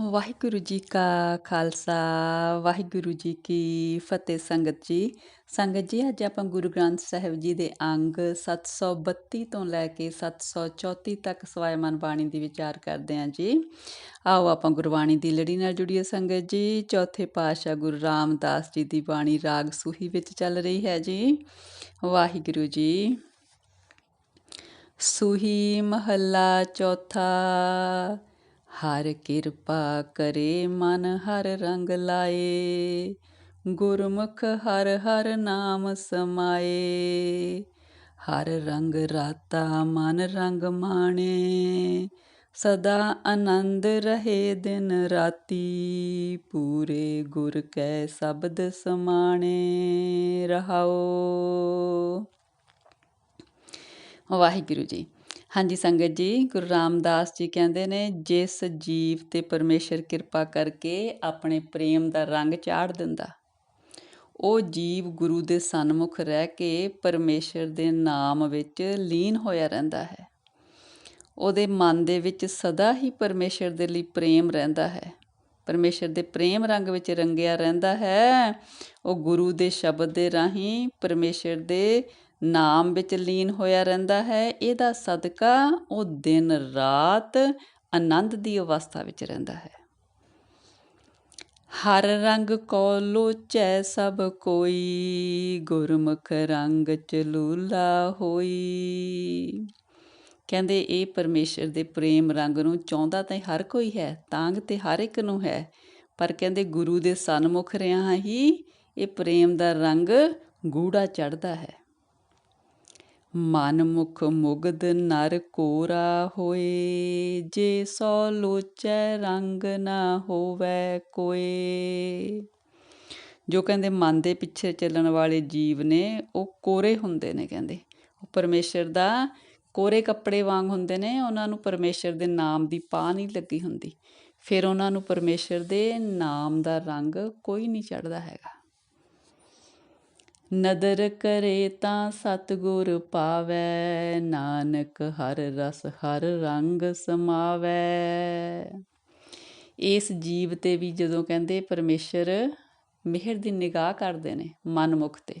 ਵਾਹਿਗੁਰੂ ਜੀ ਕਾ ਖਾਲਸਾ, ਵਾਹਿਗੁਰੂ ਜੀ ਕੀ ਫਤਿਹ ਸੰਗਤ ਜੀ। ਸੰਗਤ ਜੀ, ਅੱਜ ਆਪਾਂ ਗੁਰੂ ਗ੍ਰੰਥ ਸਾਹਿਬ ਜੀ ਦੇ ਅੰਗ 732 ਤੋਂ ਲੈ ਕੇ 734 ਤੱਕ ਸਵਾਇਮਾਨ ਬਾਣੀ ਦੀ ਵਿਚਾਰ ਕਰਦੇ ਹਾਂ ਜੀ। ਆਓ ਆਪਾਂ ਗੁਰਬਾਣੀ ਦੀ ਲੜੀ ਨਾਲ ਜੁੜੀਏ ਸੰਗਤ ਜੀ। ਚੌਥੇ ਪਾਤਸ਼ਾਹ ਗੁਰੂ ਰਾਮਦਾਸ ਜੀ ਦੀ ਬਾਣੀ ਰਾਗ ਸੂਹੀ ਵਿੱਚ ਚੱਲ ਰਹੀ ਹੈ ਜੀ। ਵਾਹਿਗੁਰੂ ਜੀ, ਸੂਹੀ ਮਹੱਲਾ ਚੌਥਾ ਹਰ ਕਿਰਪਾ ਕਰੇ ਮਨ ਹਰ ਰੰਗ ਲਾਏ, ਗੁਰਮੁਖ ਹਰ ਹਰ ਨਾਮ ਸਮਾਏ। ਹਰ ਰੰਗ ਰਾਤਾ ਮਨ ਰੰਗ ਮਾਣੇ, ਸਦਾ ਆਨੰਦ ਰਹੇ ਦਿਨ ਰਾਤੀ। ਪੂਰੇ ਗੁਰ ਕੈ ਸ਼ਬਦ ਸਮਾਣੇ, ਰਹਾਓ। ਵਾਹਿਗੁਰੂ ਜੀ। ਹਾਂਜੀ ਸੰਗਤ ਜੀ, ਗੁਰੂ ਰਾਮਦਾਸ ਜੀ ਕਹਿੰਦੇ ਨੇ, ਜਿਸ ਜੀਵ ਤੇ ਪਰਮੇਸ਼ਰ ਕਿਰਪਾ ਕਰਕੇ ਆਪਣੇ ਪ੍ਰੇਮ ਦਾ ਰੰਗ ਚਾੜ ਦਿੰਦਾ। ਉਹ ਜੀਵ ਗੁਰੂ ਦੇ ਸਨਮੁਖ ਰਹਿ ਕੇ ਪਰਮੇਸ਼ਰ ਦੇ ਨਾਮ ਵਿੱਚ ਲੀਨ ਹੋਇਆ ਰਹਿੰਦਾ ਹੈ। ਉਹਦੇ ਮਨ ਦੇ ਵਿੱਚ ਸਦਾ ਹੀ ਪਰਮੇਸ਼ਰ ਦੇ ਲਈ ਪ੍ਰੇਮ ਰਹਿੰਦਾ ਹੈ। ਪਰਮੇਸ਼ਰ ਦੇ ਪ੍ਰੇਮ ਰੰਗ ਵਿੱਚ ਰੰਗਿਆ ਰਹਿੰਦਾ ਹੈ। ਉਹ ਗੁਰੂ ਦੇ ਸ਼ਬਦ ਦੇ ਰਾਹੀਂ ਪਰਮੇਸ਼ਰ ਦੇ ਨਾਮ ਵਿੱਚ ਲੀਨ ਹੋਇਆ ਰਹਿੰਦਾ ਹੈ। ਇਹਦਾ ਸਦਕਾ ਉਹ ਦਿਨ ਰਾਤ ਆਨੰਦ ਦੀ ਅਵਸਥਾ ਵਿੱਚ ਰਹਿੰਦਾ ਹੈ। ਹਰ ਰੰਗ ਕੋ ਲੋਚੈ ਸਭ ਕੋਈ, ਗੁਰਮੁਖ ਰੰਗ ਚਲੂਲਾ ਹੋਈ। ਕਹਿੰਦੇ ਇਹ ਪਰਮੇਸ਼ਰ ਦੇ ਪ੍ਰੇਮ ਰੰਗ ਨੂੰ ਚਾਹੁੰਦਾ ਤਾਂ ਹਰ ਕੋਈ ਹੈ ਤਾਂਗ ਤੇ ਹਰ ਇੱਕ ਨੂੰ ਹੈ। ਪਰ ਕਹਿੰਦੇ ਗੁਰੂ ਦੇ ਸਨਮੁਖ ਰਿਆਂ ਹੀ ਇਹ ਪ੍ਰੇਮ ਦਾ ਰੰਗ ਗੂੜਾ ਚੜਦਾ ਹੈ। ਮਨ ਮੁਖ ਮੁਗਦ ਨਰ ਕੋਰਾ ਹੋਏ, ਜੇ ਸੋ ਲੋਚੈ ਰੰਗ ਨਾ ਹੋਵੇ ਕੋਏ। ਜੋ ਕਹਿੰਦੇ ਮਨ ਦੇ ਪਿੱਛੇ ਚੱਲਣ ਵਾਲੇ ਜੀਵ ਨੇ, ਉਹ ਕੋਰੇ ਹੁੰਦੇ ਨੇ ਕਹਿੰਦੇ। ਉਹ ਪਰਮੇਸ਼ਰ ਦਾ ਕੋਰੇ ਕੱਪੜੇ ਵਾਂਗ ਹੁੰਦੇ ਨੇ, ਉਹਨਾਂ ਨੂੰ ਪਰਮੇਸ਼ਰ ਦੇ ਨਾਮ ਦੀ ਪਾ ਨਹੀਂ ਲੱਗੀ ਹੁੰਦੀ। ਫਿਰ ਉਹਨਾਂ ਨੂੰ ਪਰਮੇਸ਼ਰ ਦੇ ਨਾਮ ਦਾ ਰੰਗ ਕੋਈ ਨਹੀਂ ਚੜਦਾ ਹੈਗਾ। ਨਦਰ ਕਰੇ ਤਾਂ ਸਤਗੁਰ ਪਾਵੈ, ਨਾਨਕ ਹਰ ਰਸ ਹਰ ਰੰਗ ਸਮਾਵੈ। ਇਸ ਜੀਵ ਤੇ ਵੀ ਜਦੋਂ ਕਹਿੰਦੇ ਪਰਮੇਸ਼ਰ ਮਿਹਰ ਦੀ ਨਿਗਾਹ ਕਰਦੇ ਨੇ ਮਨਮੁਖ ਤੇ,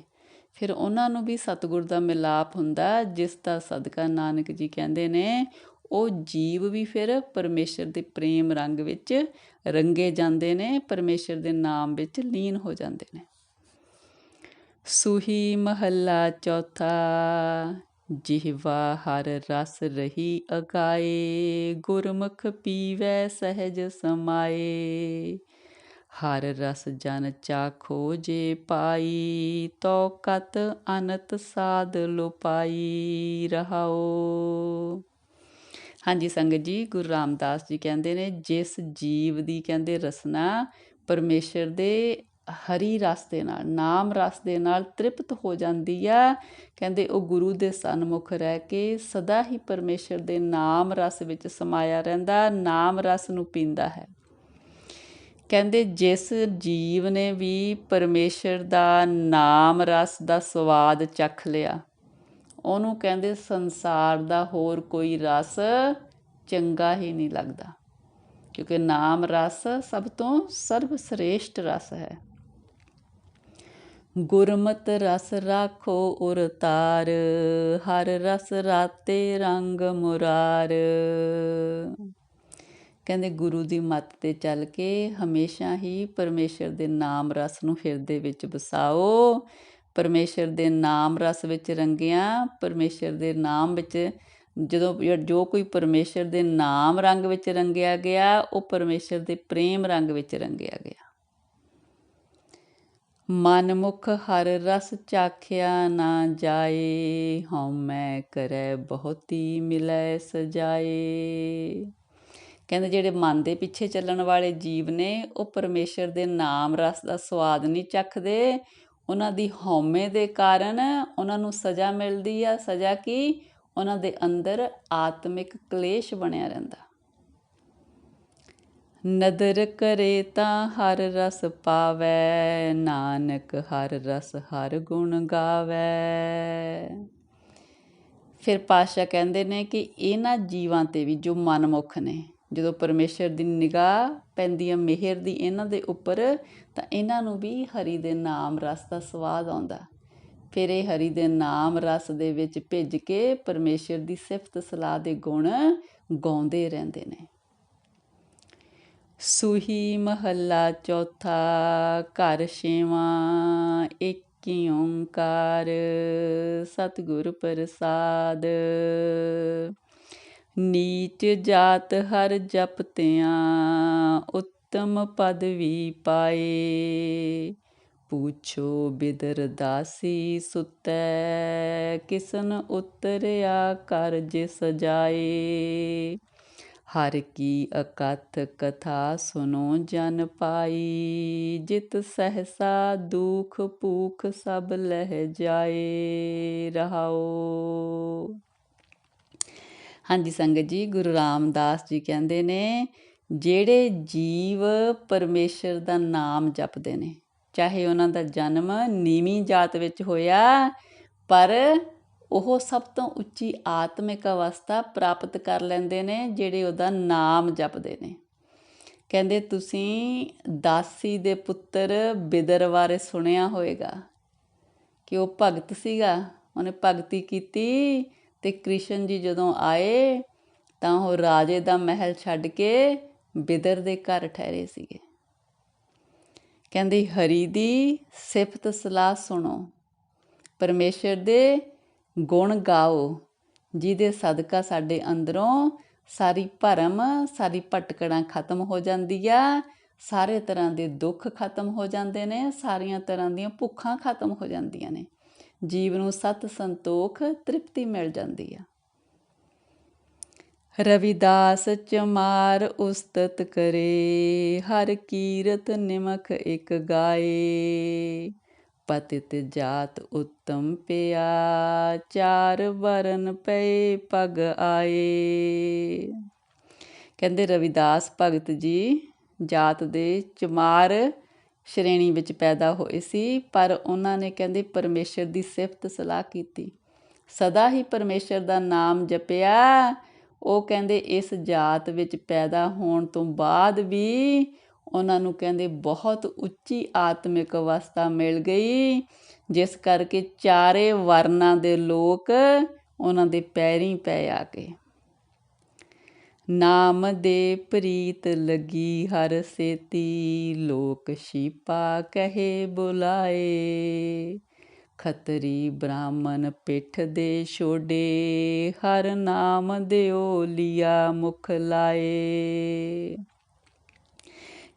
ਫਿਰ ਉਹਨਾਂ ਨੂੰ ਵੀ ਸਤਗੁਰ ਦਾ ਮਿਲਾਪ ਹੁੰਦਾ, ਜਿਸ ਦਾ ਸਦਕਾ ਨਾਨਕ ਜੀ ਕਹਿੰਦੇ ਨੇ, ਉਹ ਜੀਵ ਵੀ ਫਿਰ ਪਰਮੇਸ਼ਰ ਦੇ ਪ੍ਰੇਮ ਰੰਗ ਵਿੱਚ ਰੰਗੇ ਜਾਂਦੇ ਨੇ, ਪਰਮੇਸ਼ਰ ਦੇ ਨਾਮ ਵਿੱਚ ਲੀਨ ਹੋ ਜਾਂਦੇ ਨੇ। ਸੁਹੀ ਮਹੱਲਾ ਚੌਥਾ, ਜਿਹਵਾ ਹਰ ਰਸ ਰਹੀ ਅਗਾਏ, ਗੁਰਮੁਖ ਪੀਵੈ ਸਹਿਜ ਸਮਾਏ। ਹਰ ਰਸ ਜਨ ਚਾਖੋ ਜੇ ਪਾਈ, ਤੋ ਕਤ ਅਨਤ ਸਾਧ ਲੋਪਾਈ ਰਹਾਓ। ਹਾਂਜੀ ਸੰਗਤ ਜੀ, ਗੁਰੂ ਰਾਮਦਾਸ ਜੀ ਕਹਿੰਦੇ ਨੇ, ਜਿਸ ਜੀਵ ਦੀ ਕਹਿੰਦੇ ਰਸਨਾ, ਪਰਮੇਸ਼ਰ ਦੇ ਹਰੀ ਰਸ ਦੇ ਨਾਲ, ਨਾਮ ਰਸ ਦੇ ਨਾਲ ਤ੍ਰਿਪਤ ਹੋ ਜਾਂਦੀ ਆ ਕਹਿੰਦੇ ਉਹ ਗੁਰੂ ਦੇ ਸਨਮੁਖ ਰਹਿ ਕੇ ਸਦਾ ਹੀ ਪਰਮੇਸ਼ਰ ਦੇ ਨਾਮ ਰਸ ਵਿੱਚ ਸਮਾਇਆ ਰਹਿੰਦਾ, ਨਾਮ ਰਸ ਨੂੰ ਪੀਂਦਾ ਹੈ। ਕਹਿੰਦੇ ਜਿਸ ਜੀਵ ਨੇ ਵੀ ਪਰਮੇਸ਼ਰ ਦਾ ਨਾਮ ਰਸ ਦਾ ਸਵਾਦ ਚੱਖ ਲਿਆ, ਉਹਨੂੰ ਕਹਿੰਦੇ ਸੰਸਾਰ ਦਾ ਹੋਰ ਕੋਈ ਰਸ ਚੰਗਾ ਹੀ ਨਹੀਂ ਲੱਗਦਾ, ਕਿਉਂਕਿ ਨਾਮ ਰਸ ਸਭ ਤੋਂ ਸਰਵ ਸ੍ਰੇਸ਼ਟ ਰਸ ਹੈ। ਗੁਰਮਤ ਰਸ ਰਾਖੋ ਉਰ ਤਾਰ, ਹਰ ਰਸ ਰਾਤੇ ਰੰਗ ਮੁਰਾਰ। ਕਹਿੰਦੇ ਗੁਰੂ ਦੀ ਮੱਤ ਤੇ ਚੱਲ ਕੇ ਹਮੇਸ਼ਾ ਹੀ ਪਰਮੇਸ਼ਰ ਦੇ ਨਾਮ ਰਸ ਨੂੰ ਹਿਰਦੇ ਵਿੱਚ ਵਸਾਓ। ਪਰਮੇਸ਼ਰ ਦੇ ਨਾਮ ਰਸ ਵਿੱਚ ਰੰਗਿਆ, ਪਰਮੇਸ਼ਰ ਦੇ ਨਾਮ ਵਿੱਚ ਜਦੋਂ ਜੋ ਕੋਈ ਪਰਮੇਸ਼ਰ ਦੇ ਨਾਮ ਰੰਗ ਵਿੱਚ ਰੰਗਿਆ ਗਿਆ, ਉਹ ਪਰਮੇਸ਼ਰ ਦੇ ਪ੍ਰੇਮ ਰੰਗ ਵਿੱਚ ਰੰਗਿਆ ਗਿਆ। ਮਨਮੁਖ ਹਰ ਰਸ ਚਾਖਿਆ ਨਾ ਜਾਏ, ਹਉ ਕਰੈ ਬਹੁਤੀ ਮਿਲੈ ਸਜਾਏ। ਕਹਿੰਦੇ ਜਿਹੜੇ ਮਨ ਦੇ ਪਿੱਛੇ ਚੱਲਣ ਵਾਲੇ ਜੀਵ ਨੇ, ਉਹ ਪਰਮੇਸ਼ਰ ਦੇ ਨਾਮ ਰਸ ਦਾ ਸਵਾਦ ਨਹੀਂ ਚੱਖਦੇ। ਉਹਨਾਂ ਦੀ ਹਉਮੈ ਦੇ ਕਾਰਨ ਉਹਨਾਂ ਨੂੰ ਸਜ਼ਾ ਮਿਲਦੀ ਆ। ਸਜ਼ਾ ਕੀ? ਉਹਨਾਂ ਦੇ ਅੰਦਰ ਆਤਮਿਕ ਕਲੇਸ਼ ਬਣਿਆ ਰਹਿੰਦਾ। ਨਦਰ ਕਰੇ ਤਾਂ ਹਰ ਰਸ ਪਾਵੈ, ਨਾਨਕ ਹਰ ਰਸ ਹਰ ਗੁਣ ਗਾਵੈ। ਫਿਰ ਪਾਸ਼ਾ ਕਹਿੰਦੇ ਨੇ ਕਿ ਇਹਨਾਂ ਜੀਵਾਂ ਤੇ ਵੀ ਜੋ ਮਨਮੁਖ ਨੇ, ਜਦੋਂ ਪਰਮੇਸ਼ਰ ਦੀ ਨਿਗਾਹ ਪੈਂਦੀ ਹੈ ਮਿਹਰ ਦੀ ਇਹਨਾਂ ਦੇ ਉੱਪਰ, ਤਾਂ ਇਹਨਾਂ ਨੂੰ ਵੀ ਹਰੀ ਦੇ ਨਾਮ ਰਸ ਦਾ ਸਵਾਦ ਆਉਂਦਾ। ਫਿਰ ਇਹ ਹਰੀ ਦੇ ਨਾਮ ਰਸ ਦੇ ਵਿੱਚ ਭਿੱਜ ਕੇ ਪਰਮੇਸ਼ਰ ਦੀ ਸਿਫਤ ਸਲਾਹ ਦੇ ਗੁਣ ਗਾਉਂਦੇ ਰਹਿੰਦੇ ਨੇ। ਸੁਹੀ ਮਹੱਲਾ ਚੌਥਾ, ਘਰ ਛੇਵਾਂ, ਏਕੀ ਓੰਕਾਰ, ਸਤਿਗੁਰ ਪ੍ਰਸਾਦ। ਨੀਚ ਜਾਤ ਹਰ ਜਪਤਿਆਂ ਉੱਤਮ ਪਦਵੀ ਪਾਏ। ਪੁੱਛੋ ਬਿਦਰ ਦਾਸੀ ਸੁਤੈ, ਕਿਸਨ ਉਤਰਿਆ ਕਰ ਜਿਸ ਜਾਏ ਹਰ ਕੀ ਅਕਥ ਕਥਾ ਸੁਨੋ ਜਨ ਪਾਈ, ਜਿਤ ਸਹਸਾ ਦੁਖ ਭੂਖ ਸਭ ਲਹਿ ਜਾਏ, ਰਹਾਓ। ਹਾਂਜੀ ਸੰਗਤ ਜੀ, ਗੁਰੂ ਰਾਮਦਾਸ ਜੀ ਕਹਿੰਦੇ ਨੇ, ਜਿਹੜੇ ਜੀਵ ਪਰਮੇਸ਼ਰ ਦਾ ਨਾਮ ਜਪਦੇ ਨੇ, ਚਾਹੇ ਉਹਨਾਂ ਦਾ ਜਨਮ ਨੀਵੀਂ ਜਾਤ ਵਿੱਚ ਹੋਇਆ, ਪਰ ਉਹ ਸਭ ਤੋਂ ਉੱਚੀ ਆਤਮਿਕ ਅਵਸਥਾ ਪ੍ਰਾਪਤ ਕਰ ਲੈਂਦੇ ਨੇ, ਜਿਹੜੇ ਉਹਦਾ ਨਾਮ ਜਪਦੇ ਨੇ। ਕਹਿੰਦੇ, ਤੁਸੀਂ ਦਾਸੀ ਦੇ ਪੁੱਤਰ ਬਿਦਰ ਬਾਰੇ ਸੁਣਿਆ ਹੋਵੇਗਾ ਕਿ ਉਹ ਭਗਤ ਸੀਗਾ। ਉਹਨੇ ਭਗਤੀ ਕੀਤੀ ਤੇ ਕ੍ਰਿਸ਼ਨ ਜੀ ਜਦੋਂ ਆਏ ਤਾਂ ਉਹ ਰਾਜੇ ਦਾ ਮਹਿਲ ਛੱਡ ਕੇ ਬਿਦਰ ਦੇ ਘਰ ਠਹਿਰੇ ਸੀਗੇ। ਕਹਿੰਦੇ, ਹਰੀ ਦੀ ਸਿਫਤ ਸਲਾਹ ਸੁਣੋ। ਪਰਮੇਸ਼ਰ ਦੇ ਗੁਣ ਗਾਓ, ਜਿਹਦੇ ਸਦਕਾ ਸਾਡੇ ਅੰਦਰੋਂ ਸਾਰੀ ਭਰਮ, ਸਾਰੀ ਭਟਕੜਾਂ ਖਤਮ ਹੋ ਜਾਂਦੀ ਆ। ਸਾਰੇ ਤਰ੍ਹਾਂ ਦੇ ਦੁੱਖ ਖਤਮ ਹੋ ਜਾਂਦੇ ਨੇ, ਸਾਰੀਆਂ ਤਰ੍ਹਾਂ ਦੀਆਂ ਭੁੱਖਾਂ ਖਤਮ ਹੋ ਜਾਂਦੀਆਂ ਨੇ। ਜੀਵ ਨੂੰ ਸਤ ਸੰਤੋਖ, ਤ੍ਰਿਪਤੀ ਮਿਲ ਜਾਂਦੀ ਆ। ਰਵਿਦਾਸ ਚਮਾਰ ਉਸਤਤ ਕਰੇ, ਹਰ ਕੀਰਤ ਨਿਮਖ ਇੱਕ ਗਾਏ। ਪਤਿਤ ਜਾਤ ਉੱਤਮ ਪਿਆ ਚਾਰ ਵਰਨ ਪਏ ਪਗ ਆਏ। ਕਹਿੰਦੇ ਰਵਿਦਾਸ ਭਗਤ ਜੀ, ਜਾਤ ਦੇ ਚਮਾਰ ਸ਼੍ਰੇਣੀ ਵਿੱਚ ਪੈਦਾ ਹੋਏ ਸੀ, ਪਰ ਉਹਨਾਂ ਨੇ ਕਹਿੰਦੇ ਪਰਮੇਸ਼ਰ ਦੀ ਸਿਫਤ ਸਲਾਹ ਕੀਤੀ। ਸਦਾ ਹੀ ਪਰਮੇਸ਼ਰ ਦਾ ਨਾਮ ਜਪਿਆ। ਉਹ ਕਹਿੰਦੇ ਇਸ ਜਾਤ ਵਿੱਚ ਪੈਦਾ ਹੋਣ ਤੋਂ ਬਾਅਦ ਵੀ ਉਹਨਾਂ ਨੂੰ ਕਹਿੰਦੇ, ਬਹੁਤ ਉੱਚੀ ਆਤਮਿਕ ਅਵਸਥਾ ਮਿਲ ਗਈ। ਜਿਸ ਕਰਕੇ ਚਾਰੇ ਵਰਨਾਂ ਦੇ ਲੋਕ ਉਹਨਾਂ ਦੇ ਪੈਰੀਂ ਪੈ ਆ ਗਏ। ਨਾਮ ਦੇ ਪ੍ਰੀਤ ਲਗੀ ਹਰ ਸੇਤੀ। ਲੋਕ ਸ਼ੀਪਾ ਕਹੇ ਬੁਲਾਏ। ਖਤਰੀ ਬ੍ਰਾਹਮਣ ਪਿੱਠ ਦੇ ਛੋਡੇ। ਹਰ ਨਾਮ ਦਿਓ ਲਿਆ ਮੁਖ ਲਾਏ।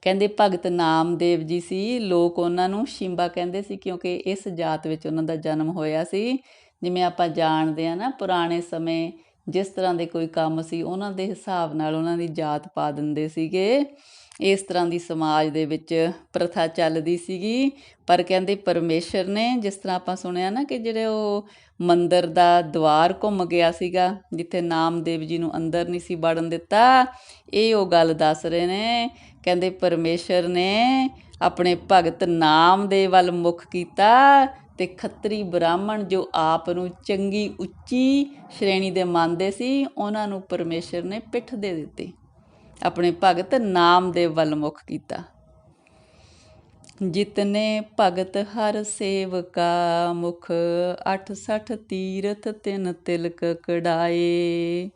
ਕਹਿੰਦੇ ਭਗਤ ਨਾਮਦੇਵ ਜੀ ਸੀ, ਲੋਕ ਉਹਨਾਂ ਨੂੰ ਸ਼ਿੰਬਾ ਕਹਿੰਦੇ ਸੀ ਕਿਉਂਕਿ ਇਸ ਜਾਤ ਵਿੱਚ ਉਹਨਾਂ ਦਾ ਜਨਮ ਹੋਇਆ ਸੀ। ਜਿਵੇਂ ਆਪਾਂ ਜਾਣਦੇ ਆ ਨਾ, ਪੁਰਾਣੇ ਸਮੇਂ ਜਿਸ ਤਰ੍ਹਾਂ ਦੇ ਕੋਈ ਕੰਮ ਸੀ, ਉਹਨਾਂ ਦੇ ਹਿਸਾਬ ਨਾਲ ਉਹਨਾਂ ਦੀ ਜਾਤ ਪਾ ਦਿੰਦੇ ਸੀਗੇ। ਇਸ ਤਰ੍ਹਾਂ ਦੀ ਸਮਾਜ ਦੇ ਵਿੱਚ ਪ੍ਰਥਾ ਚੱਲਦੀ ਸੀਗੀ। ਪਰ ਕਹਿੰਦੇ ਪਰਮੇਸ਼ਰ ਨੇ ਜਿਸ ਤਰ੍ਹਾਂ ਆਪਾਂ ਸੁਣਿਆ ਨਾ ਕਿ ਜਿਹੜੇ ਉਹ ਮੰਦਰ ਦਾ ਦਵਾਰ ਘੁੰਮ ਗਿਆ ਸੀਗਾ, ਜਿੱਥੇ ਨਾਮਦੇਵ ਜੀ ਨੂੰ ਅੰਦਰ ਨਹੀਂ ਸੀ ਵੜਨ ਦਿੱਤਾ, ਇਹ ਉਹ ਗੱਲ ਦੱਸ ਰਹੇ ਨੇ। ਕਹਿੰਦੇ ਪਰਮੇਸ਼ਰ ਨੇ ਆਪਣੇ ਭਗਤ ਨਾਮ ਦੇ ਵੱਲ ਮੁਖ ਕੀਤਾ ਤੇ ਖੱਤਰੀ ਬ੍ਰਾਹਮਣ ਜੋ ਆਪ ਨੂੰ ਚੰਗੀ ਉੱਚੀ ਸ਼੍ਰੇਣੀ ਦੇ ਮੰਨਦੇ ਸੀ, ਉਹਨਾਂ ਨੂੰ ਪਰਮੇਸ਼ਰ ਨੇ ਪਿੱਠ ਦੇ ਦਿੱਤੀ। ਆਪਣੇ ਭਗਤ ਨਾਮ ਦੇ ਵੱਲ ਮੁਖ ਕੀਤਾ। ਜਿਤਨੇ ਭਗਤ ਹਰ ਸੇਵਕਾ ਮੁਖ 68 ਤੀਰਥ ਤਿਨ ਤਿਲਕ ਕਢਾਏ।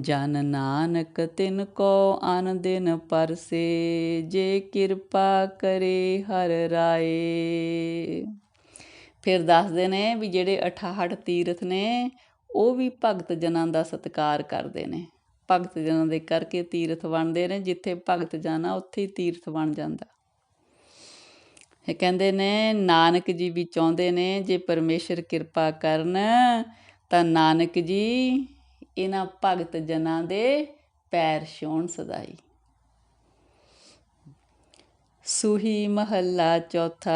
ਜਨ ਨਾਨਕ ਤਿਨ ਕੋ ਅਨ ਦਿਨ ਪਰਸੇ, ਜੇ ਕਿਰਪਾ ਕਰੇ ਹਰ ਰਾਏ। ਫਿਰ ਦੱਸਦੇ ਨੇ ਵੀ ਜਿਹੜੇ 68 ਤੀਰਥ ਨੇ, ਉਹ ਵੀ ਭਗਤ ਜਨਾਂ ਦਾ ਸਤਿਕਾਰ ਕਰਦੇ ਨੇ। ਭਗਤ ਜਨਾਂ ਦੇ ਕਰਕੇ ਤੀਰਥ ਬਣਦੇ ਨੇ, ਜਿੱਥੇ ਭਗਤ ਜਾਣਾ, ਉੱਥੇ ਹੀ ਤੀਰਥ ਬਣ ਜਾਂਦਾ। ਇਹ ਕਹਿੰਦੇ ਨੇ, ਨਾਨਕ ਜੀ ਵੀ ਚਾਹੁੰਦੇ ਨੇ, ਜੇ ਪਰਮੇਸ਼ਰ ਕਿਰਪਾ ਕਰਨ, ਤਾਂ ਨਾਨਕ ਜੀ ਇਹਨਾਂ ਭਗਤ ਜਨਾਂ ਦੇ ਪੈਰ ਛੋਣ ਸਦਾਈ। ਸੁਹੀ ਮਹੱਲਾ ਚੌਥਾ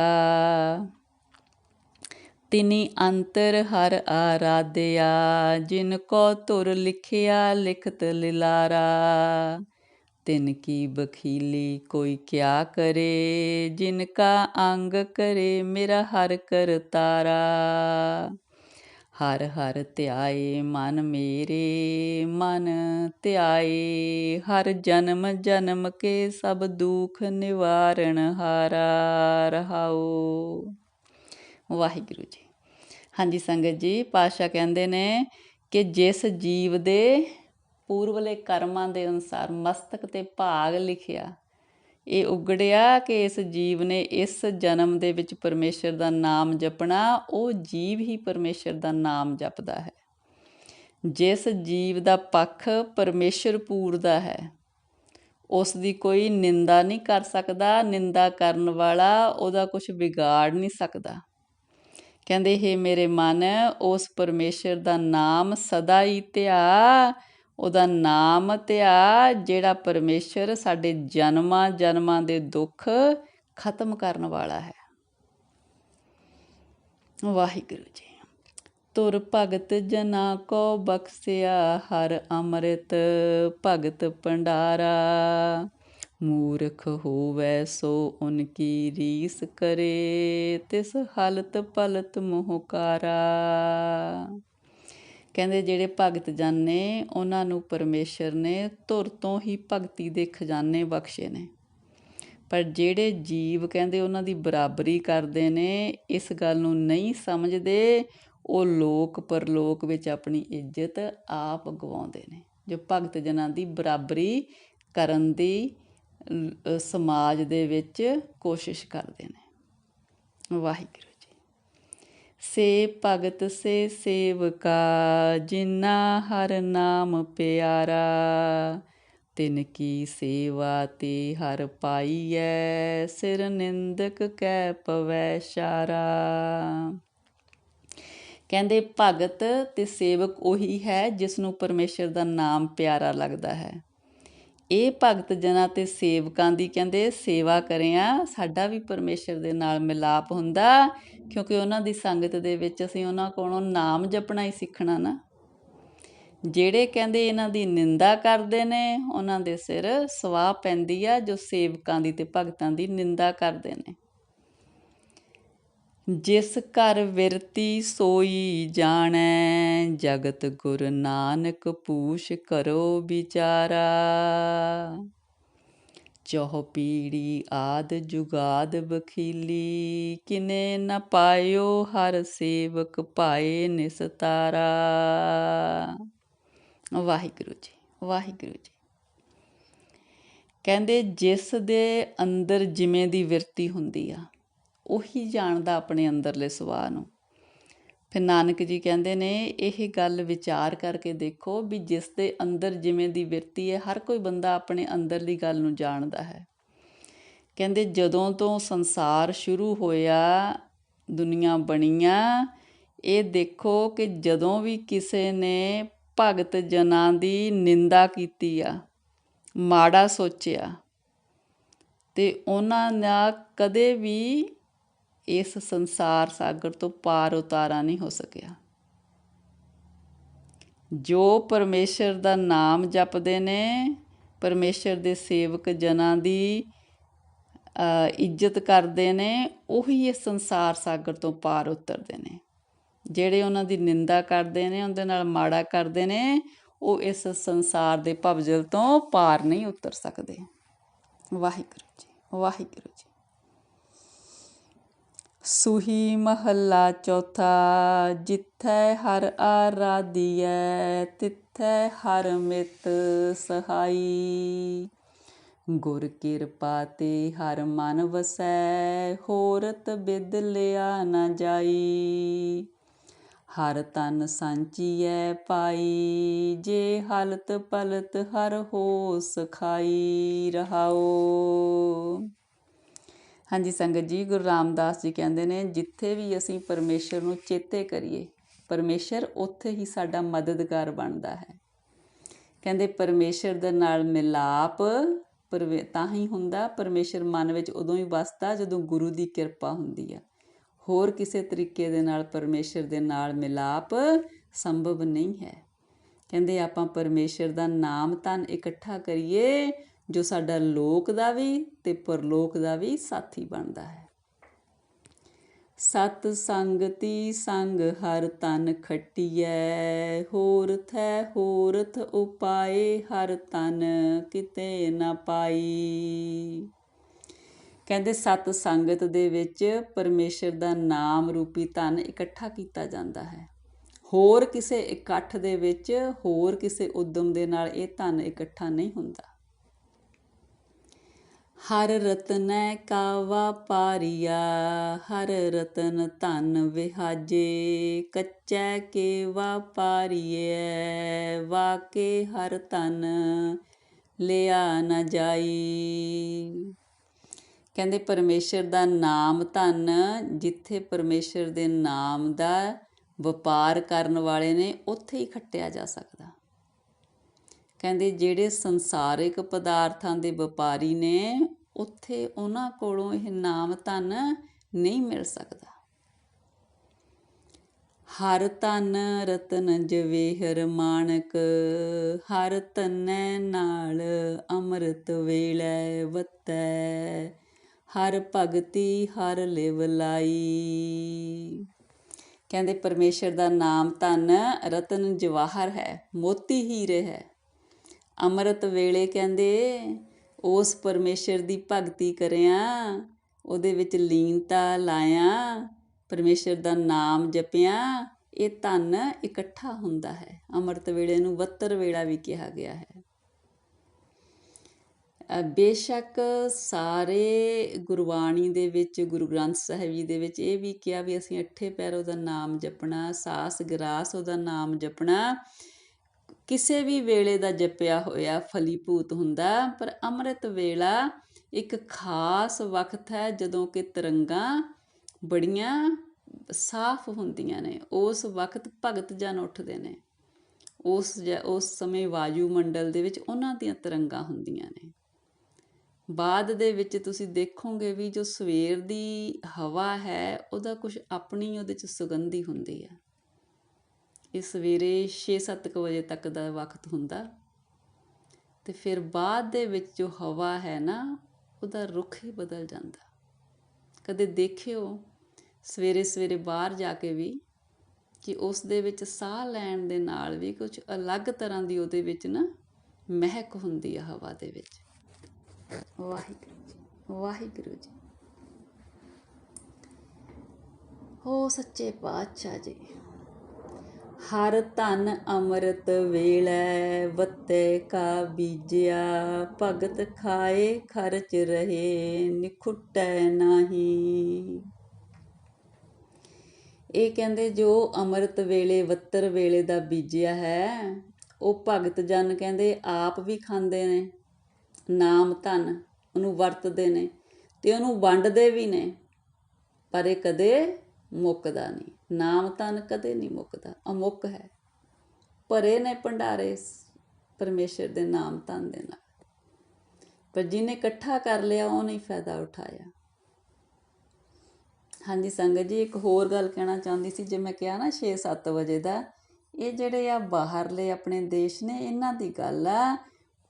ਤਿਨੀ ਅੰਤਰ ਹਰ ਆਰਾਧਿਆ, ਜਿਨ ਕੋ ਤੁਰ ਲਿਖਿਆ ਲਿਖਤ ਲਿਲਾਰਾ। ਤਿਨ ਕੀ ਬਖੀਲੀ ਕੋਈ ਕਿਆ ਕਰੇ, ਜਿਨ ਕਾ ਅੰਗ ਕਰੇ ਮੇਰਾ ਹਰ ਕਰਤਾਰਾ ਹਰ ਹਰ ਧਿਆਏ ਮਨ ਮੇਰੇ, ਮਨ ਧਿਆਏ, ਹਰ ਜਨਮ ਜਨਮ ਕੇ ਸਭ ਦੁਖ ਨਿਵਾਰਨ ਹਾਰਾ ਰਹਾਓ। ਵਾਹਿਗੁਰੂ ਜੀ। ਹਾਂਜੀ ਸੰਗਤ ਜੀ ਪਾਸ਼ਾ ਕਹਿੰਦੇ ਨੇ ਕਿ ਜਿਸ ਜੀਵ ਦੇ ਪੂਰਵਲੇ ਕਰਮਾਂ ਦੇ ਅਨੁਸਾਰ ਮਸਤਕ ਤੇ ਭਾਗ ਲਿਖਿਆ, ਇਹ ਉਗੜਿਆ ਕਿ ਇਸ ਜੀਵ ਨੇ ਇਸ ਜਨਮ ਦੇ ਵਿੱਚ ਪਰਮੇਸ਼ਰ ਦਾ ਨਾਮ ਜਪਣਾ, ਉਹ ਜੀਵ ਹੀ ਪਰਮੇਸ਼ਰ ਦਾ ਨਾਮ ਜਪਦਾ ਹੈ। ਜਿਸ ਜੀਵ ਦਾ ਪੱਖ ਪਰਮੇਸ਼ਰ ਪੂਰਦਾ ਹੈ, ਉਸ ਦੀ ਕੋਈ ਨਿੰਦਾ ਨਹੀਂ ਕਰ ਸਕਦਾ, ਨਿੰਦਾ ਕਰਨ ਵਾਲਾ ਉਹਦਾ ਕੁਝ ਵਿਗਾੜ ਨਹੀਂ ਸਕਦਾ। ਕਹਿੰਦੇ, ਹੈ ਮੇਰੇ ਮਨ, ਉਸ ਪਰਮੇਸ਼ਰ ਦਾ ਨਾਮ ਸਦਾ ਹੀ ਧਿਆ। ਉਹਦਾ ਨਾਮ ਧਿਆ ਜਿਹੜਾ ਪਰਮੇਸ਼ਰ ਸਾਡੇ ਜਨਮਾਂ ਜਨਮਾਂ ਦੇ ਦੁੱਖ ਖਤਮ ਕਰਨ ਵਾਲਾ ਹੈ। ਵਾਹਿਗੁਰੂ ਜੀ। ਤੁਰ ਭਗਤ ਜਨਾ ਕੋ ਬਖਸਿਆ ਹਰ ਅੰਮ੍ਰਿਤ, ਭਗਤ ਭੰਡਾਰਾ। ਮੂਰਖ ਹੋਵੇ ਸੋ ਉਨਕੀ ਰੀਸ ਕਰੇ, ਤਿਸ ਹਲਤ ਪਲਤ ਮੋਹਕਾਰਾ। ਕਹਿੰਦੇ ਜਿਹੜੇ ਭਗਤ ਜਨ ਨੇ ਉਹਨਾਂ ਨੂੰ ਪਰਮੇਸ਼ਰ ਨੇ ਧੁਰ ਤੋਂ ਹੀ ਭਗਤੀ ਦੇ ਖਜ਼ਾਨੇ ਬਖਸ਼ੇ ਨੇ। ਪਰ ਜਿਹੜੇ ਜੀਵ ਕਹਿੰਦੇ ਉਹਨਾਂ ਦੀ ਬਰਾਬਰੀ ਕਰਦੇ ਨੇ, ਇਸ ਗੱਲ ਨੂੰ ਨਹੀਂ ਸਮਝਦੇ, ਉਹ ਲੋਕ ਪਰਲੋਕ ਵਿੱਚ ਆਪਣੀ ਇੱਜ਼ਤ ਆਪ ਗਵਾਉਂਦੇ ਨੇ। ਜੋ ਭਗਤ ਜਨਾਂ ਦੀ ਬਰਾਬਰੀ ਕਰਨ ਦੀ ਸਮਾਜ ਦੇ ਵਿੱਚ ਕੋਸ਼ਿਸ਼ ਕਰਦੇ ਨੇ। ਵਾਹਿਗੁਰੂ ਜੀ। ਸੇ ਭਗਤ ਸੇ ਸੇਵਕਾ ਜਿਨਾ ਹਰ ਨਾਮ ਪਿਆਰਾ, ਤਿਨ ਕੀ ਸੇਵਾ ਤੇ ਹਰ ਪਾਈਐ, ਸਿਰ ਨਿੰਦਕ ਕੈ ਪਵੈ ਸ਼ਾਰਾ। ਕਹਿੰਦੇ, ਭਗਤ ਤੇ ਸੇਵਕ ਉਹੀ ਹੈ ਜਿਸ ਨੂੰ ਪਰਮੇਸ਼ਰ ਦਾ ਨਾਮ ਪਿਆਰਾ ਲੱਗਦਾ ਹੈ। ਇਹ ਭਗਤ ਜਨਾਂ ਤੇ ਸੇਵਕਾਂ ਦੀ ਕਹਿੰਦੇ ਸੇਵਾ ਕਰਿਆ ਸਾਡਾ ਵੀ ਪਰਮੇਸ਼ਰ ਦੇ ਨਾਲ ਮਿਲਾਪ ਹੁੰਦਾ, ਕਿਉਂਕਿ ਉਹਨਾਂ ਦੀ ਸੰਗਤ ਦੇ ਵਿੱਚ ਅਸੀਂ ਉਹਨਾਂ ਕੋਲੋਂ ਨਾਮ ਜਪਣਾ ਹੀ ਸਿੱਖਣਾ ਨਾ। ਜਿਹੜੇ ਕਹਿੰਦੇ ਇਹਨਾਂ ਦੀ ਨਿੰਦਾ ਕਰਦੇ ਨੇ, ਉਹਨਾਂ ਦੇ ਸਿਰ ਸਵਾਹ ਪੈਂਦੀ ਆ ਜੋ ਸੇਵਕਾਂ ਦੀ ਤੇ ਭਗਤਾਂ ਦੀ ਨਿੰਦਾ ਕਰਦੇ ਨੇ। ਜਿਸ ਘਰ ਵਿਰਤੀ ਸੋਈ ਜਾਣੈ, ਜਗਤ ਗੁਰ ਨਾਨਕ ਪੂਛ ਕਰੋ ਵਿਚਾਰਾ। ਚੋਹ ਪੀੜੀ ਆਦ ਜੁਗਾਦ ਬਖੀਲੀ ਕਿਨੇ ਨ ਪਾਇਓ ਹਰ ਸੇਵਕ ਪਾਏ ਨਿਸਤਾਰਾ। ਵਾਹਿਗੁਰੂ ਜੀ ਵਾਹਿਗੁਰੂ ਜੀ। ਕਹਿੰਦੇ ਜਿਸ ਦੇ ਅੰਦਰ ਜਿਵੇਂ ਦੀ ਵਿਰਤੀ ਹੁੰਦੀ ਆ ਉਹੀ ਜਾਣਦਾ ਆਪਣੇ ਅੰਦਰਲੇ ਸੁਭਾਅ ਨੂੰ। ਫਿਰ ਨਾਨਕ ਜੀ ਕਹਿੰਦੇ ਨੇ, ਇਹ ਗੱਲ ਵਿਚਾਰ ਕਰਕੇ ਦੇਖੋ ਵੀ ਜਿਸ ਦੇ ਅੰਦਰ ਜਿਵੇਂ ਦੀ ਵਿਰਤੀ ਹੈ, ਹਰ ਕੋਈ ਬੰਦਾ ਆਪਣੇ ਅੰਦਰਲੀ ਗੱਲ ਨੂੰ ਜਾਣਦਾ ਹੈ। ਕਹਿੰਦੇ, ਜਦੋਂ ਤੋਂ ਸੰਸਾਰ ਸ਼ੁਰੂ ਹੋਇਆ, ਦੁਨੀਆ ਬਣੀਆਂ, ਇਹ ਦੇਖੋ ਕਿ ਜਦੋਂ ਵੀ ਕਿਸੇ ਨੇ ਭਗਤ ਜਨਾਂ ਦੀ ਨਿੰਦਾ ਕੀਤੀ ਆ, ਮਾੜਾ ਸੋਚਿਆ, ਤੇ ਉਹਨਾਂ ਦਾ ਕਦੇ ਵੀ ਇਸ ਸੰਸਾਰ ਸਾਗਰ ਤੋਂ ਪਾਰ ਉਤਾਰਾ ਨਹੀਂ ਹੋ ਸਕਿਆ। ਜੋ ਪਰਮੇਸ਼ਰ ਦਾ ਨਾਮ ਜਪਦੇ ਨੇ, ਪਰਮੇਸ਼ਰ ਦੇ ਸੇਵਕ ਜਨਾਂ ਦੀ ਇੱਜ਼ਤ ਕਰਦੇ ਨੇ, ਉਹੀ ਇਸ ਸੰਸਾਰ ਸਾਗਰ ਤੋਂ ਪਾਰ ਉਤਰਦੇ ਨੇ। ਜਿਹੜੇ ਉਹਨਾਂ ਦੀ ਨਿੰਦਾ ਕਰਦੇ ਨੇ, ਉਹਦੇ ਨਾਲ ਮਾੜਾ ਕਰਦੇ ਨੇ, ਉਹ ਇਸ ਸੰਸਾਰ ਦੇ ਭਵਜਲ ਤੋਂ ਪਾਰ ਨਹੀਂ ਉਤਰ ਸਕਦੇ। ਵਾਹਿਗੁਰੂ ਜੀ ਵਾਹਿਗੁਰੂ ਜੀ ਸੁਹੀ ਮਹੱਲਾ ਚੌਥਾ, ਜਿੱਥੈ ਹਰ ਆਰਾਧੀਐ, ਤਿੱਥੈ ਹਰ ਮਿਤ ਸਹਾਈ। ਗੁਰ ਕਿਰਪਾ ਤੇ ਹਰ ਮਨ ਵਸੈ, ਹੋਰਤ ਬਿਦ ਲਿਆ ਨਾ ਜਾਈ। ਹਰ ਤਨ ਸੰਚੀਐ ਪਾਈ, ਜੇ ਹਲਤ ਪਲਤ ਹਰ ਹੋ ਸਖਾਈ ਰਹਾਓ। ਹਾਂਜੀ, ਸੰਗਤ ਜੀ, ਗੁਰੂ ਰਾਮਦਾਸ ਜੀ ਕਹਿੰਦੇ ਨੇ, ਜਿੱਥੇ ਵੀ ਅਸੀਂ ਪਰਮੇਸ਼ਰ ਨੂੰ ਚੇਤੇ ਕਰੀਏ, ਪਰਮੇਸ਼ਰ ਉੱਥੇ ਹੀ ਸਾਡਾ ਮਦਦਗਾਰ ਬਣਦਾ ਹੈ। ਕਹਿੰਦੇ, ਪਰਮੇਸ਼ਰ ਦੇ ਨਾਲ ਮਿਲਾਪ ਪਰਵੇ, ਤਾਂ ਹੀ ਹੁੰਦਾ, ਪਰਮੇਸ਼ਰ ਮਨ ਵਿੱਚ ਉਦੋਂ ਹੀ ਵਸਦਾ ਜਦੋਂ ਗੁਰੂ ਦੀ ਕਿਰਪਾ ਹੁੰਦੀ ਆ। ਹੋਰ ਕਿਸੇ ਤਰੀਕੇ ਦੇ ਨਾਲ ਪਰਮੇਸ਼ਰ ਦੇ ਨਾਲ ਮਿਲਾਪ ਸੰਭਵ ਨਹੀਂ ਹੈ। ਕਹਿੰਦੇ, ਆਪਾਂ ਪਰਮੇਸ਼ਰ ਦਾ ਨਾਮ ਤਨ ਇਕੱਠਾ ਕਰੀਏ ਜੋ ਸਾਡਾ ਲੋਕ ਦਾ ਵੀ ਤੇ ਪਰਲੋਕ ਦਾ ਵੀ ਸਾਥੀ ਬਣਦਾ ਹੈ। ਸਤ ਸੰਗਤੀ ਸੰਗ ਹਰ ਤਨ ਖਟਿਐ ਹੋਰਥ ਹੈ ਹੋਰਥ ਉਪਾਏ, ਹਰ ਤਨ ਕਿਤੇ ਨਾ ਪਾਈ। ਕਹਿੰਦੇ ਸਤ ਸੰਗਤ ਦੇ ਵਿੱਚ ਪਰਮੇਸ਼ਰ ਦਾ ਨਾਮ ਰੂਪੀ ਧਨ ਇਕੱਠਾ ਕੀਤਾ ਜਾਂਦਾ ਹੈ। ਹੋਰ ਕਿਸੇ ਇਕੱਠ ਦੇ ਵਿੱਚ, ਹੋਰ ਕਿਸੇ ਉਦਮ ਦੇ ਨਾਲ ਇਹ ਧਨ ਇਕੱਠਾ ਨਹੀਂ ਹੁੰਦਾ। ਹਰ ਰਤਨੈ ਕਾ ਵਾਪਾਰੀਆ ਹਰ ਰਤਨ ਧਨ ਵਿਹਾਜੇ, ਕੱਚੈ ਕੇ ਵਾਪਾਰੀਐ ਵਾਕੇ ਹਰ ਧਨ ਲਿਆ ਨਾ ਜਾਈ। ਕਹਿੰਦੇ ਪਰਮੇਸ਼ਰ ਦਾ ਨਾਮ ਧਨ, ਜਿੱਥੇ ਪਰਮੇਸ਼ਰ ਦੇ ਨਾਮ ਦਾ ਵਪਾਰ ਕਰਨ ਵਾਲੇ ਨੇ, ਉੱਥੇ ਹੀ ਖੱਟਿਆ ਜਾ ਸਕਦਾ। ਕਹਿੰਦੇ ਜਿਹੜੇ ਸੰਸਾਰਿਕ ਪਦਾਰਥਾਂ ਦੇ ਵਪਾਰੀ ਨੇ, ਉੱਥੇ ਉਹਨਾਂ ਕੋਲੋਂ ਇਹ ਨਾਮ ਧਨ ਨਹੀਂ ਮਿਲ ਸਕਦਾ। ਹਰ ਤਨ ਰਤਨ ਜਵੇਹਰ ਮਾਣਕ, ਹਰ ਤਨੈ ਨਾਲ ਅੰਮ੍ਰਿਤ ਵੇਲੇ ਵਤੈ, ਹਰ ਭਗਤੀ ਹਰ ਲਿਵ ਲਾਈ। ਕਹਿੰਦੇ ਪਰਮੇਸ਼ਰ ਦਾ ਨਾਮ ਧਨ ਰਤਨ ਜਵਾਹਰ ਹੈ, ਮੋਤੀ ਹੀਰੇ ਹੈ। ਅੰਮ੍ਰਿਤ ਵੇਲੇ ਕਹਿੰਦੇ, ਉਸ ਪਰਮੇਸ਼ਰ ਦੀ ਭਗਤੀ ਕਰਿਆ, ਉਹਦੇ ਵਿੱਚ ਲੀਨਤਾ ਲਾਇਆ, ਪਰਮੇਸ਼ਰ ਦਾ ਨਾਮ ਜਪਿਆ। ਇਹ ਧਨ ਇਕੱਠਾ ਹੁੰਦਾ ਹੈ। ਅੰਮ੍ਰਿਤ ਵੇਲੇ ਨੂੰ ਬੱਤਰ ਵੇਲਾ ਵੀ ਕਿਹਾ ਗਿਆ ਹੈ। ਬੇਸ਼ੱਕ ਸਾਰੇ ਗੁਰਬਾਣੀ ਦੇ ਵਿੱਚ, ਗੁਰੂ ਗ੍ਰੰਥ ਸਾਹਿਬ ਜੀ ਦੇ ਵਿੱਚ ਇਹ ਵੀ ਕਿਹਾ ਵੀ ਅਸੀਂ ਅੱਠੇ ਪੈਰ ਉਹਦਾ ਨਾਮ ਜਪਣਾ ਸਾਸ ਗਰਾਸ ਉਹਦਾ ਨਾਮ ਜਪਣਾ ਕਿਸੇ ਵੀ ਵੇਲੇ ਦਾ ਜਪਿਆ ਹੋਇਆ ਫਲੀਭੂਤ ਹੁੰਦਾ, ਪਰ ਅੰਮ੍ਰਿਤ ਵੇਲਾ ਇੱਕ ਖਾਸ ਵਕਤ ਹੈ ਜਦੋਂ ਕਿ ਤਰੰਗਾਂ ਬੜੀਆਂ ਸਾਫ਼ ਹੁੰਦੀਆਂ ਨੇ। ਉਸ ਵਕਤ ਭਗਤ ਜਨ ਉੱਠਦੇ ਨੇ। ਉਸ ਉਸ ਸਮੇਂ ਵਾਯੂ ਮੰਡਲ ਦੇ ਵਿੱਚ ਉਹਨਾਂ ਦੀਆਂ ਤਰੰਗਾਂ ਹੁੰਦੀਆਂ ਨੇ। ਬਾਅਦ ਦੇ ਵਿੱਚ ਤੁਸੀਂ ਦੇਖੋਗੇ ਵੀ ਜੋ ਸਵੇਰ ਦੀ ਹਵਾ ਹੈ, ਉਹਦਾ ਕੁਝ ਆਪਣੀ ਉਹਦੇ ਚ ਸੁਗੰਧੀ ਹੁੰਦੀ ਹੈ ਇਹ ਸਵੇਰੇ 6-7 ਵਜੇ ਤੱਕ ਦਾ ਵਕਤ ਹੁੰਦਾ। ਤੇ ਫਿਰ ਬਾਅਦ ਦੇ ਵਿੱਚ ਜੋ ਹਵਾ ਹੈ ਨਾ, ਉਹਦਾ ਰੁਖ ਹੀ ਬਦਲ ਜਾਂਦਾ। ਕਦੇ ਦੇਖਿਓ, ਸਵੇਰੇ ਸਵੇਰੇ ਬਾਹਰ ਜਾ ਕੇ ਵੀ ਕਿ ਉਸ ਦੇ ਵਿੱਚ ਸਾਹ ਲੈਣ ਦੇ ਨਾਲ ਵੀ ਕੁਝ ਅਲੱਗ ਤਰ੍ਹਾਂ ਦੀ ਉਹਦੇ ਵਿੱਚ ਨਾ ਮਹਿਕ ਹੁੰਦੀ ਆ ਹਵਾ ਦੇ ਵਿੱਚ। ਵਾਹਿਗੁਰੂ ਜੀ ਵਾਹਿਗੁਰੂ ਜੀ। ਹੋ ਸੱਚੇ ਪਾਤਸ਼ਾਹ ਜੀ। ਹਰ ਧਨ ਅੰਮ੍ਰਿਤ ਵੇਲੇ, ਵੱਤੇ ਕਾ ਬੀਜਿਆ, ਭਗਤ ਖਾਏ ਖਰਚ ਰਹੇ, ਨਿਖੁੱਟੈ ਨਹੀਂ। ਇਹ ਕਹਿੰਦੇ ਜੋ ਅੰਮ੍ਰਿਤ ਵੇਲੇ, ਵੱਤਰ ਵੇਲੇ ਦਾ ਬੀਜਿਆ ਹੈ, ਉਹ ਭਗਤ ਜਨ ਕਹਿੰਦੇ ਆਪ ਵੀ ਖਾਂਦੇ ਨੇ, ਨਾਮ ਧਨ ਉਹਨੂੰ ਵਰਤਦੇ ਨੇ ਤੇ ਉਹਨੂੰ ਵੰਡਦੇ ਵੀ ਨੇ, ਪਰ ਇਹ ਕਦੇ ਮੁੱਕਦਾ ਨਹੀਂ। ਨਾਮ ਧਨ ਕਦੇ ਨਹੀਂ ਮੁੱਕਦਾ, ਅਮੁੱਕ ਹੈ। ਭਰੇ ਨੇ ਭੰਡਾਰੇ ਪਰਮੇਸ਼ਰ ਦੇ ਨਾਮ ਧਨ ਦੇ ਨਾਲ। ਪਰ ਜਿਹਨੇ ਇਕੱਠਾ ਕਰ ਲਿਆ ਉਹ ਨਹੀਂ ਫਾਇਦਾ ਉਠਾਇਆ। ਹਾਂਜੀ ਸੰਗਤ ਜੀ, ਇੱਕ ਹੋਰ ਗੱਲ ਕਹਿਣਾ ਚਾਹੁੰਦੀ ਸੀ, ਜੇ ਮੈਂ ਕਿਹਾ ਨਾ 6-7 ਵਜੇ ਦਾ, ਇਹ ਜਿਹੜੇ ਆ ਬਾਹਰਲੇ ਆਪਣੇ ਦੇਸ਼ ਨੇ, ਇਹਨਾਂ ਦੀ ਗੱਲ ਆ।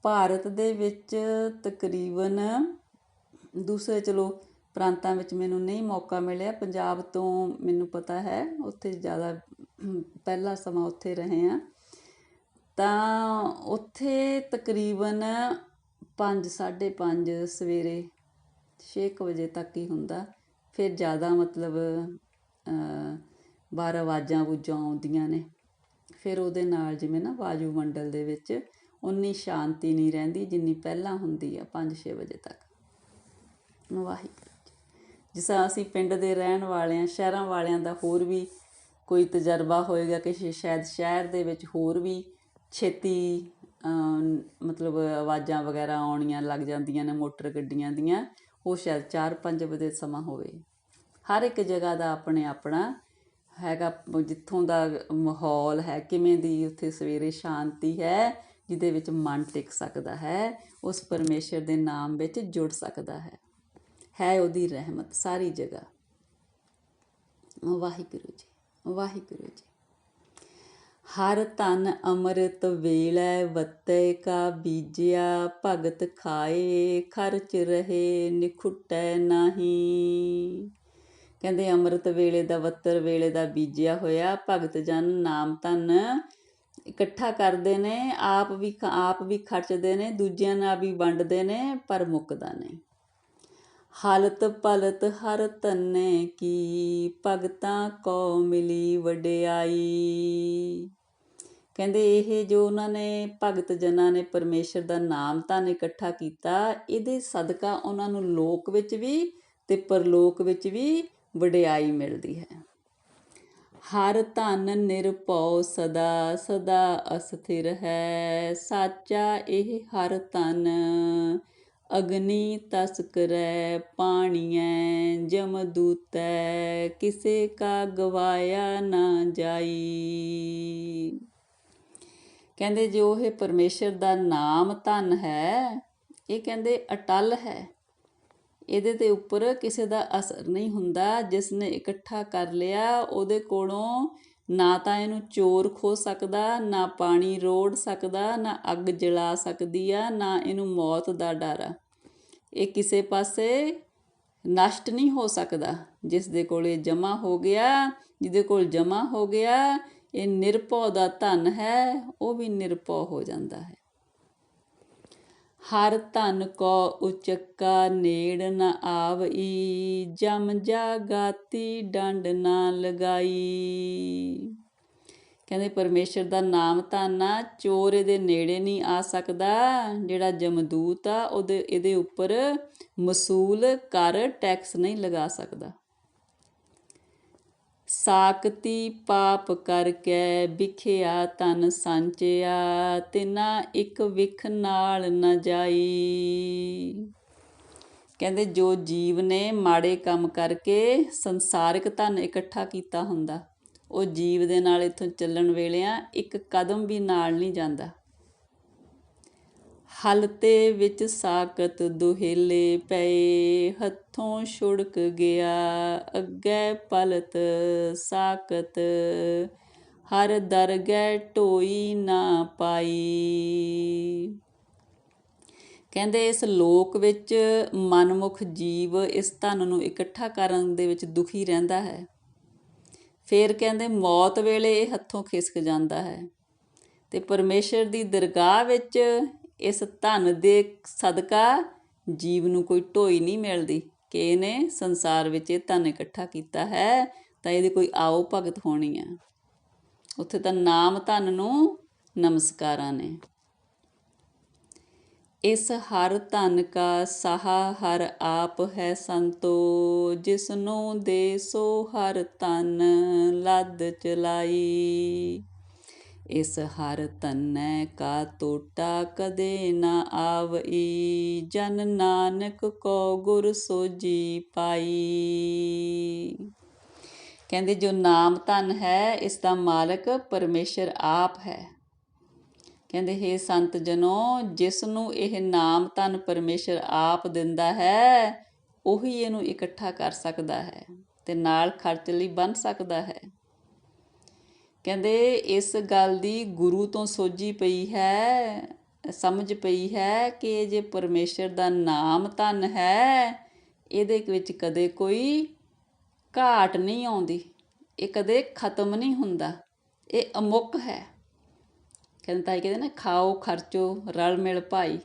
ਭਾਰਤ ਦੇ ਵਿੱਚ ਤਕਰੀਬਨ ਦੂਸਰੇ, ਚਲੋ ਪ੍ਰਾਂਤਾਂ ਵਿੱਚ ਮੈਨੂੰ ਨਹੀਂ ਮੌਕਾ ਮਿਲਿਆ। ਪੰਜਾਬ ਤੋਂ ਮੈਨੂੰ ਪਤਾ ਹੈ, ਉੱਥੇ ਜ਼ਿਆਦਾ ਪਹਿਲਾ ਸਮਾਂ ਉੱਥੇ ਰਹੇ ਆ ਤਾਂ ਉੱਥੇ ਤਕਰੀਬਨ 5 5:30 ਸਵੇਰੇ 6 ਵਜੇ ਤੱਕ ਹੀ ਹੁੰਦਾ। ਫਿਰ ਜ਼ਿਆਦਾ ਮਤਲਬ 12 ਆਵਾਜ਼ਾਂ ਬੁੱਝਾਂ ਆਉਂਦੀਆਂ ਨੇ। ਫਿਰ ਉਹਦੇ ਨਾਲ ਜਿਵੇਂ ਨਾ ਵਾਯੂ ਮੰਡਲ ਦੇ ਵਿੱਚ ਉਨੀ ਸ਼ਾਂਤੀ ਨਹੀਂ ਰਹਿੰਦੀ ਜਿੰਨੀ ਪਹਿਲਾਂ ਹੁੰਦੀ ਆ 5-6 ਵਜੇ ਤੱਕ। ਵਾਹਿਗੁਰੂ। ਜਿਸ ਤਰ੍ਹਾਂ ਅਸੀਂ ਪਿੰਡ ਦੇ ਰਹਿਣ ਵਾਲਿਆਂ, ਸ਼ਹਿਰਾਂ ਵਾਲਿਆਂ ਦਾ ਹੋਰ ਵੀ ਕੋਈ ਤਜਰਬਾ ਹੋਏਗਾ ਕਿ ਸ਼ਾਇਦ ਸ਼ਹਿਰ ਦੇ ਵਿੱਚ ਹੋਰ ਵੀ ਛੇਤੀ ਮਤਲਬ ਆਵਾਜ਼ਾਂ ਵਗੈਰਾ ਆਉਣੀਆਂ, ਲੱਗ ਜਾਂਦੀਆਂ ਨੇ, ਮੋਟਰ ਗੱਡੀਆਂ ਦੀਆਂ, ਉਹ ਸ਼ਾਇਦ 4-5 ਵਜੇ ਸਮਾਂ ਹੋਵੇ। ਹਰ ਇੱਕ ਜਗ੍ਹਾ ਦਾ ਆਪਣੇ ਆਪਣਾ ਹੈਗਾ, ਜਿੱਥੋਂ ਦਾ ਮਾਹੌਲ ਹੈ, ਕਿਵੇਂ ਦੀ ਉੱਥੇ ਸਵੇਰੇ ਸ਼ਾਂਤੀ ਹੈ, ਜਿਹਦੇ ਵਿੱਚ ਮਨ ਟਿਕ ਸਕਦਾ ਹੈ, ਉਸ ਪਰਮੇਸ਼ਰ ਦੇ ਨਾਮ ਵਿੱਚ ਜੁੜ ਸਕਦਾ ਹੈ। ਹੈ ਉਹਦੀ ਰਹਿਮਤ ਸਾਰੀ ਜਗ੍ਹਾ। ਵਾਹਿਗੁਰੂ ਜੀ ਵਾਹਿਗੁਰੂ ਜੀ। ਹਰ ਤਨ ਅੰਮ੍ਰਿਤ ਵੇਲੇ, ਵੱਤੇ ਕਾ ਬੀਜਿਆ, ਭਗਤ ਖਾਏ, ਖਰਚ ਰਹੇ, ਨਿਖੁੱਟੈ ਨਹੀਂ। ਕਹਿੰਦੇ ਅੰਮ੍ਰਿਤ ਵੇਲੇ ਦਾ, ਵੱਤਰ ਵੇਲੇ ਦਾ ਬੀਜਿਆ ਹੋਇਆ, ਭਗਤ ਜਨ ਨਾਮ ਧਨ ਇਕੱਠਾ ਕਰਦੇ ਨੇ, ਆਪ ਵੀ ਆਪ ਵੀ ਖਰਚਦੇ ਨੇ, ਦੂਜਿਆਂ ਨਾਲ ਵੀ ਵੰਡਦੇ ਨੇ, ਪਰ ਮੁੱਕਦਾ ਨਹੀਂ। ਹਾਲਤ ਪਲਤ ਹਰ ਤੰਨੇ ਕੀ, ਭਗਤਾਂ ਕੋ ਮਿਲੀ ਵਡਿਆਈ। ਕਹਿੰਦੇ ਇਹ ਜੋ ਉਹਨਾਂ ਨੇ ਭਗਤ ਜਨਾਂ ਨੇ ਪਰਮੇਸ਼ਰ ਦਾ ਨਾਮ ਤਾਂ ਇਕੱਠਾ ਕੀਤਾ, ਇਹਦੇ ਸਦਕਾ ਉਹਨਾਂ ਨੂੰ ਲੋਕ ਵਿੱਚ ਵੀ ਤੇ ਪਰਲੋਕ ਵਿੱਚ ਵੀ ਵਡਿਆਈ ਮਿਲਦੀ ਹੈ। ਹਰ ਧਨ ਨਿਰਭਉ ਸਦਾ ਸਦਾ ਅਸਥਿਰ ਹੈ। ਸਾਚਾ ਇਹ ਹਰ ਧਨ ਅਗਨੀ ਤਸਕਰੈ ਪਾਣੀਐ ਜਮਦੂਤੈ ਕਿਸੇ ਕਾ ਗਵਾਇਆ ਨਾ ਜਾਈ। ਕਹਿੰਦੇ ਜੋ ਇਹ ਪਰਮੇਸ਼ਰ ਦਾ ਨਾਮ ਧਨ ਹੈ, ਇਹ ਕਹਿੰਦੇ ਅਟਲ ਹੈ। ਇਹਦੇ ਤੇ ਉੱਪਰ ਕਿਸੇ ਦਾ ਅਸਰ ਨਹੀਂ ਹੁੰਦਾ ਜਿਸ ਨੇ ਇਕੱਠਾ ਕਰ ਲਿਆ, ਉਹਦੇ ਕੋਲੋਂ ਨਾ ਤਾਂ ਇਹਨੂੰ ਚੋਰ ਖੋ ਸਕਦਾ, ਨਾ ਪਾਣੀ ਰੋੜ ਸਕਦਾ, ਨਾ ਅੱਗ ਜਲਾ ਸਕਦੀ ਆ, ਨਾ ਇਹਨੂੰ ਮੌਤ ਦਾ ਡਰ ਆ। ਇਹ ਕਿਸੇ ਪਾਸੇ ਨਸ਼ਟ ਨਹੀਂ ਹੋ ਸਕਦਾ, ਜਿਸ ਦੇ ਕੋਲ ਇਹ ਜਮਾ ਹੋ ਗਿਆ, ਜਿਹਦੇ ਕੋਲ ਜਮਾ ਹੋ ਗਿਆ, ਇਹ ਨਿਰਭਉ ਦਾ ਧਨ ਹੈ, ਉਹ ਵੀ ਨਿਰਭਉ ਹੋ ਜਾਂਦਾ ਹੈ। ਹਰ ਧਨ ਕੋ ਉਚੱਕਾ ਨੇੜ ਨ ਆਵਈ, ਜਮ ਜਾਗਾਤੀ ਡੰਡ ਨਾ ਲਗਾਈ। ਕਹਿੰਦੇ ਪਰਮੇਸ਼ਰ ਦਾ ਨਾਮ ਧਾਨਾ ਚੋਰ ਇਹਦੇ ਨੇੜੇ ਨਹੀਂ ਆ ਸਕਦਾ, ਜਿਹੜਾ ਜਮਦੂਤ ਆ, ਉਹਦੇ ਇਹਦੇ ਉੱਪਰ ਮਸੂਲ ਕਰ ਟੈਕਸ ਨਹੀਂ ਲਗਾ ਸਕਦਾ। ਸਾਕਤੀ ਪਾਪ ਕਰਕੇ ਵਿਖਿਆ ਤਨ ਸੰਚਿਆ ਤਿਨਾ ਇੱਕ ਵਿਖ ਨਾਲ ਨ ਜਾਈ। ਕਹਿੰਦੇ ਜੋ ਜੀਵ ਨੇ ਮਾੜੇ ਕੰਮ ਕਰਕੇ ਸੰਸਾਰਿਕ ਧਨ ਇਕੱਠਾ ਕੀਤਾ ਹੁੰਦਾ, ਉਹ ਜੀਵ ਦੇ ਨਾਲ ਇਥੋਂ ਚੱਲਣ ਵੇਲਿਆਂ ਇੱਕ ਕਦਮ ਵੀ ਨਾਲ ਨਹੀਂ ਜਾਂਦਾ। ਹਲਤੇ ਵਿੱਚ ਸਾਕਤ ਦੁਹੇਲੇ ਪਏ ਹੱਥੋਂ ਛੁੜਕ ਗਿਆ, ਅੱਗੇ ਪਲਤ ਸਾਕਤ। ਹਰ ਦਰਗਹਿ ਢੋਈ ਨਾ ਪਾਈ। ਕਹਿੰਦੇ ਇਸ ਲੋਕ ਵਿੱਚ ਮਨਮੁਖ ਜੀਵ ਇਸ ਧਨ ਨੂੰ ਇਕੱਠਾ ਕਰਨ ਦੇ ਵਿੱਚ ਦੁਖੀ ਰਹਿੰਦਾ ਹੈ। ਫਿਰ ਕਹਿੰਦੇ ਮੌਤ ਵੇਲੇ ਇਹ ਹੱਥੋਂ ਖਿਸਕ ਜਾਂਦਾ ਹੈ ਤੇ ਪਰਮੇਸ਼ਰ ਦੀ ਦਰਗਾਹ ਵਿੱਚ ਇਸ ਧਨ ਦੇ ਸਦਕਾ ਜੀਵ ਨੂੰ ਕੋਈ ਢੋਈ ਨਹੀਂ ਮਿਲਦੀ। ਕਿ ਇਹਨੇ ਸੰਸਾਰ ਵਿੱਚ ਇਹ ਧਨ ਇਕੱਠਾ ਕੀਤਾ ਹੈ, ਤਾਂ ਇਹਦੀ ਕੋਈ ਆਓ ਭਗਤ ਹੋਣੀ ਹੈ ਉੱਥੇ ਤਾਂ ਨਾਮ ਧਨ ਨੂੰ ਨਮਸਕਾਰਾਂ ਨੇ। ਇਸ ਹਰ ਧਨ ਕਾ ਸਹਾ ਹਰ ਆਪ ਹੈ ਸੰਤੋ ਜਿਸ ਨੂੰ ਦੇ ਸੋ ਹਰ ਤਨ ਲੱਦ ਚਲਾਈ। ਇਸ ਹਰ ਤਨੈ ਕਾ ਟੋਟਾ ਕਦੇ ਨਾ ਆਵਈ, ਜਨ ਨਾਨਕ ਕੋ ਗੁਰ ਸੋਜੀ ਪਾਈ। ਕਹਿੰਦੇ, ਜੋ ਨਾਮ ਧਨ ਹੈ, ਇਸ ਦਾ ਮਾਲਕ ਪਰਮੇਸ਼ਰ ਆਪ ਹੈ। ਕਹਿੰਦੇ हे ਸੰਤ ਜਨੋ, ਜਿਸ ਨੂੰ ਇਹ ਨਾਮ ਧਨ ਪਰਮੇਸ਼ਰ ਆਪ ਦਿੰਦਾ ਹੈ, ਉਹੀ ਇਹਨੂੰ ਇਕੱਠਾ ਕਰ ਸਕਦਾ ਹੈ ਤੇ ਨਾਲ ਖਰਚ ਲਈ ਬਣ ਸਕਦਾ ਹੈ। ਕਹਿੰਦੇ ਇਸ ਗੱਲ ਦੀ ਗੁਰੂ ਤੋਂ ਸੋਝੀ ਪਈ ਹੈ, ਸਮਝ ਪਈ ਹੈ ਕਿ ਜੇ ਪਰਮੇਸ਼ਰ ਦਾ ਨਾਮ ਧਨ ਹੈ, ਇਹਦੇ ਵਿੱਚ ਕਦੇ ਕੋਈ ਘਾਟ ਨਹੀਂ ਆਉਂਦੀ, ਇਹ ਕਦੇ ਖਤਮ ਨਹੀਂ ਹੁੰਦਾ, ਇਹ ਅਮੁੱਕ ਹੈ। ਕਹਿੰਦੇ ਤਾਂ ਇਹ ਕਹਿੰਦੇ ਨਾ, ਖਾਓ, ਖਰਚੋ, ਰਲ ਮਿਲ ਭਾਈ।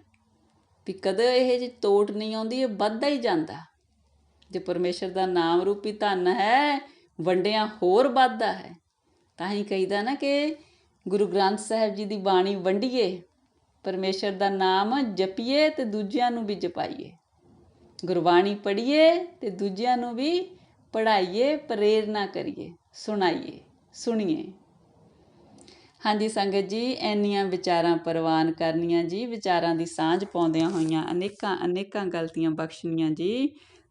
ਵੀ ਕਦੇ ਇਹ ਜੀ ਤੋਟ ਨਹੀਂ ਆਉਂਦੀ, ਇਹ ਵੱਧਦਾ ਹੀ ਜਾਂਦਾ। ਜੇ ਪਰਮੇਸ਼ਰ ਦਾ ਨਾਮ ਰੂਪੀ ਧਨ ਹੈ, ਵੰਡਿਆ ਹੋਰ ਵੱਧਦਾ ਹੈ। ਤਾਂ ਹੀ ਕਹੀਦਾ ਨਾ ਕਿ ਗੁਰੂ ਗ੍ਰੰਥ ਸਾਹਿਬ ਜੀ ਦੀ ਬਾਣੀ ਵੰਡੀਏ, ਪਰਮੇਸ਼ਰ ਦਾ ਨਾਮ ਜਪੀਏ ਤੇ ਦੂਜਿਆਂ ਨੂੰ ਵੀ ਜਪਾਈਏ। ਗੁਰਬਾਣੀ ਪੜ੍ਹੀਏ ਤੇ ਦੂਜਿਆਂ ਨੂੰ ਵੀ ਪੜ੍ਹਾਈਏ, ਪ੍ਰੇਰਨਾ ਕਰੀਏ, ਸੁਣਾਈਏ, ਸੁਣੀਏ। ਹਾਂਜੀ ਸੰਗਤ ਜੀ ਐਨੀਆਂ ਵਿਚਾਰਾਂ ਪ੍ਰਵਾਨ ਕਰਨੀਆਂ ਜੀ, ਵਿਚਾਰਾਂ ਦੀ ਸਾਂਝ ਪਾਉਂਦਿਆਂ ਹੋਈਆਂ ਅਨੇਕਾਂ ਅਨੇਕਾਂ ਗਲਤੀਆਂ ਬਖਸ਼ਣੀਆਂ ਜੀ।